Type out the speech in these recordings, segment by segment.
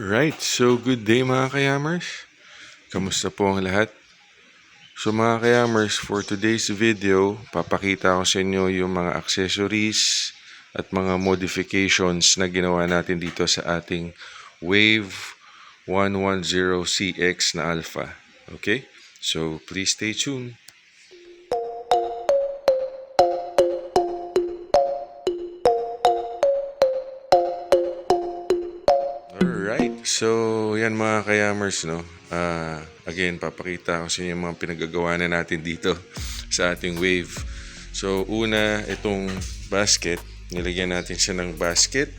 Alright, so good day mga kayamers. Kamusta po ang lahat? So mga kayamers, for today's video, papakita ko sa inyo yung mga accessories at mga modifications na ginawa natin dito sa ating Wave 110CX na Alpha. Okay? So please stay tuned. So yan mga kayamers, no? Ah, again, papakita ko sa inyo yung mga pinagagawa na natin dito sa ating wave. So una, itong basket, nilagyan natin siya ng basket.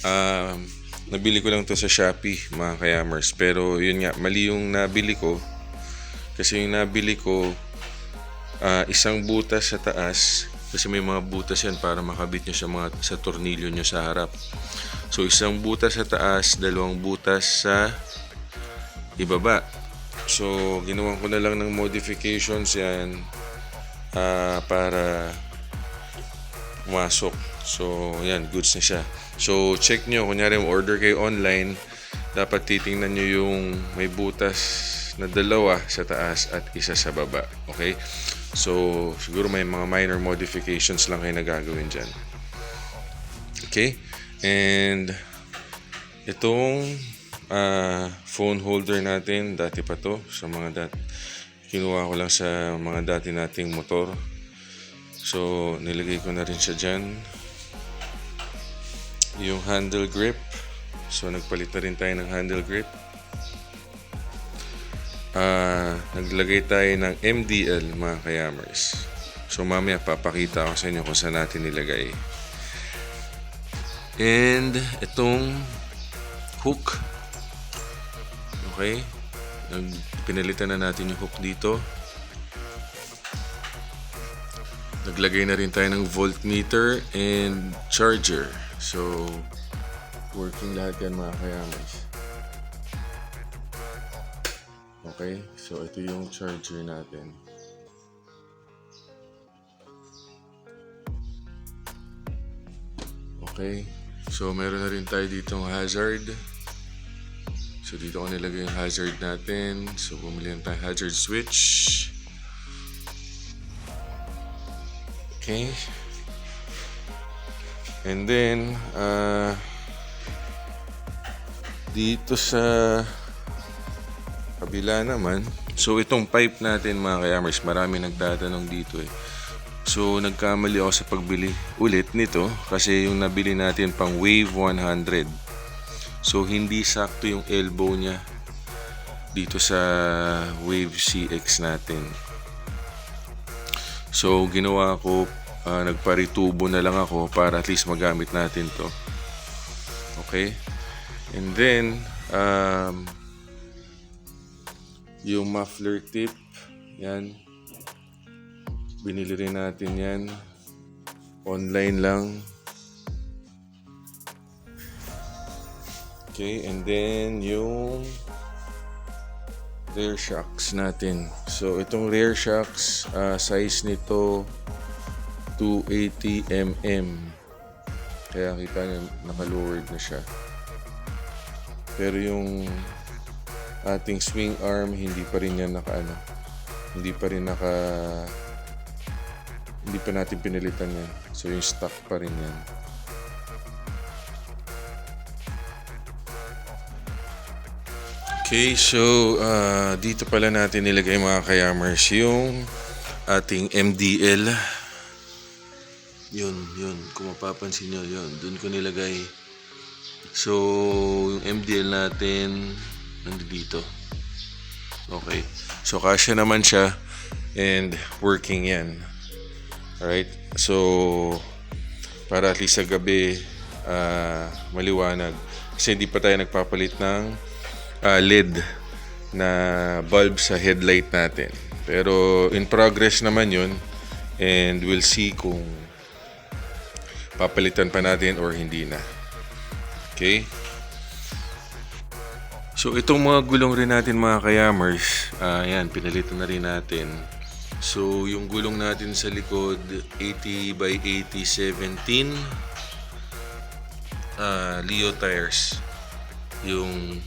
Um, nabili ko lang to sa Shopee, mga kayamers. Pero yun nga, mali yung nabili ko. Kasi yung nabili ko, ah, isang butas sa taas. Kasi may mga butas yan para makabit nyo sa, mga, sa tornilyo nyo sa harap. So isang butas sa taas, dalawang butas sa ibaba. So ginawan ko na lang ng modifications yan ah, para pumasok. So yan, goods na siya. So check nyo, kunyari order kayo online, dapat titingnan nyo yung may butas na dalawa sa taas at isa sa baba. Okay? So siguro may mga minor modifications lang kayo na gagawin dyan. Okay? And itong ah, phone holder natin, dati pa to sa mga dat kinuha ko lang sa mga dati nating motor. So, nilagay ko na rin siya dyan. Yung handle grip. So, nagpalit na rin tayo ng handle grip. Ah, naglagay tayo ng MDL mga kayamers. So, mamaya papakita ko sa inyo kung saan natin nilagay. And itong hook. Okay? Pinalitan na natin yung hook dito. Naglagay na rin tayo ng voltmeter and charger. So, working lahat yan mga kayamers. Okay? So, ito yung charger natin. Okay? So, meron na rin tayo ditong hazard. So, dito ko nilagay yung hazard natin. So, bumili na tayo hazard switch. Okay. And then, uh, dito sa kabila naman, so itong pipe natin mga kayamers, marami nagtatanong dito eh. So, nagkamali ako sa pagbili ulit nito kasi yung nabili natin pang Wave 100. So, hindi sakto yung elbow niya dito sa Wave CX natin. So, ginawa ko, ah, nagparitubo na lang ako para at least magamit natin to. Okay? And then, um, yung muffler tip, yan, Binili rin natin yan. Online lang. Okay, and then yung rear shocks natin. So, itong rear shocks, ah, size nito 280mm. Kaya kita nyo, naka-lowered na siya. Pero yung ating swing arm, hindi pa rin yan naka ano, hindi pa rin naka hindi pa natin pinilitan yan. So yung stock pa rin yan. Okay, so ah, dito pala natin nilagay mga kayamers yung ating MDL. Yun, yun. Kung mapapansin nyo, yun. Doon ko nilagay. So, yung MDL natin, nandito. Okay. So, kasya naman siya and working yan. Alright? So, para at least sa gabi, ah, maliwanag. Kasi hindi pa tayo nagpapalit ng ah, LED na bulb sa headlight natin. Pero in progress naman yun and we'll see kung papalitan pa natin or hindi na. Okay? So itong mga gulong rin natin mga kayamers, ah yan, pinalitan na rin natin. So yung gulong natin sa likod, 80 by 80, 17 ah Leo tires. yung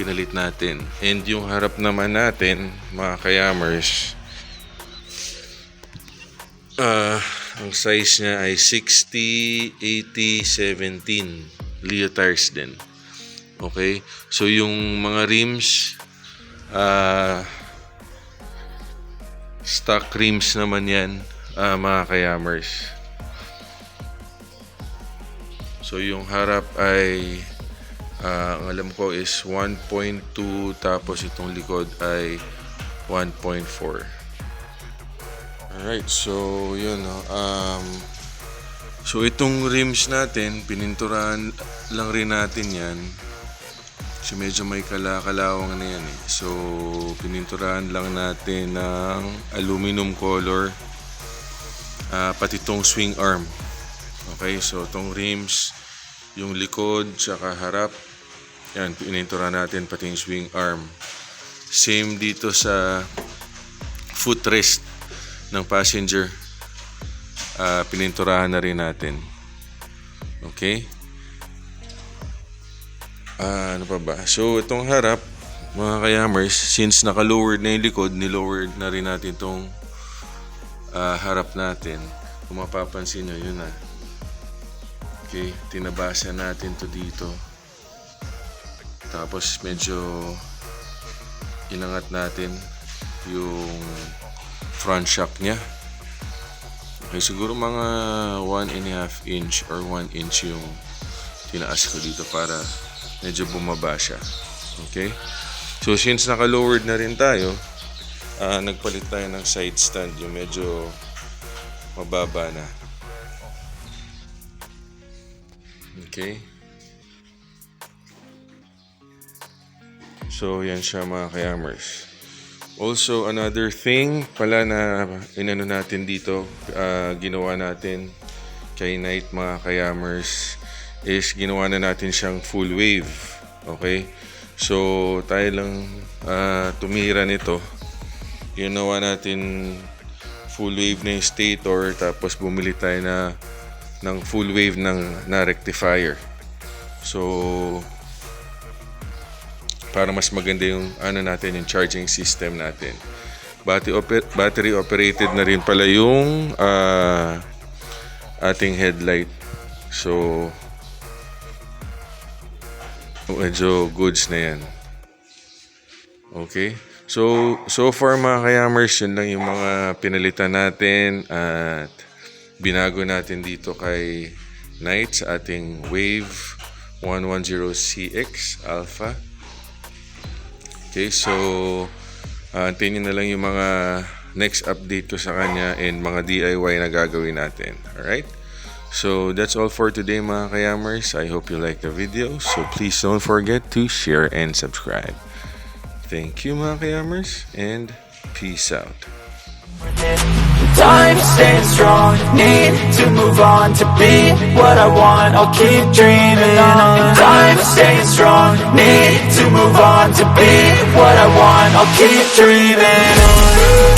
pinalit natin. And yung harap naman natin, mga kayamers, ah ang size niya ay 60, 80, 17. Leo tires din. Okay? So yung mga rims, ah stock rims naman yan, ah, mga kayamers. So yung harap ay ah, ang alam ko is 1.2 tapos itong likod ay 1.4. Alright, so yun no. Um, so itong rims natin, pininturahan lang rin natin yan. Kasi medyo may kalakalawang na yan eh. So pininturahan lang natin ng aluminum color. Ah, pati tong swing arm. Okay, so itong rims, yung likod, tsaka harap, yan, pininturahan natin pati yung swing arm. Same dito sa footrest ng passenger. Ah, pininturahan na rin natin. Okay? Ah, ano pa ba? So, itong harap, mga kayamers, since naka-lowered na yung likod, nilowered na rin natin itong ah, harap natin. Kung mapapansin nyo, yun na. Okay, tinabasa natin to dito. Tapos medyo inangat natin yung front shock niya. Okay, siguro mga 1 and a half inch or 1 inch yung tinaas ko dito para medyo bumaba siya. Okay? So since naka-lowered na rin tayo, ah, nagpalit tayo ng side stand yung medyo mababa na. Okay? So, yan siya mga kayamers. Also, another thing pala na inano natin dito, ah, ginawa natin kay Night mga kayamers is ginawa na natin siyang full wave. Okay? So, tayo lang ah, tumira nito. Ginawa natin full wave na yung stator tapos bumili tayo na ng full wave ng na rectifier. So, para mas maganda yung ano natin yung charging system natin. Battery, oper- battery operated na rin pala yung ah, ating headlight. So medyo goods na yan. Okay? So, so far mga kayamers, yun lang yung mga pinalitan natin at binago natin dito kay Knight sa ating Wave 110CX Alpha. Okay, so uh, antayin nyo na lang yung mga next update ko sa kanya and mga DIY na gagawin natin. Alright? So that's all for today mga kayamers. I hope you like the video. So please don't forget to share and subscribe. Thank you mga kayamers and peace out. Time staying strong, need to move on to be what I want. I'll keep dreaming on. Time staying strong, need to move on to be what I want. I'll keep dreaming on.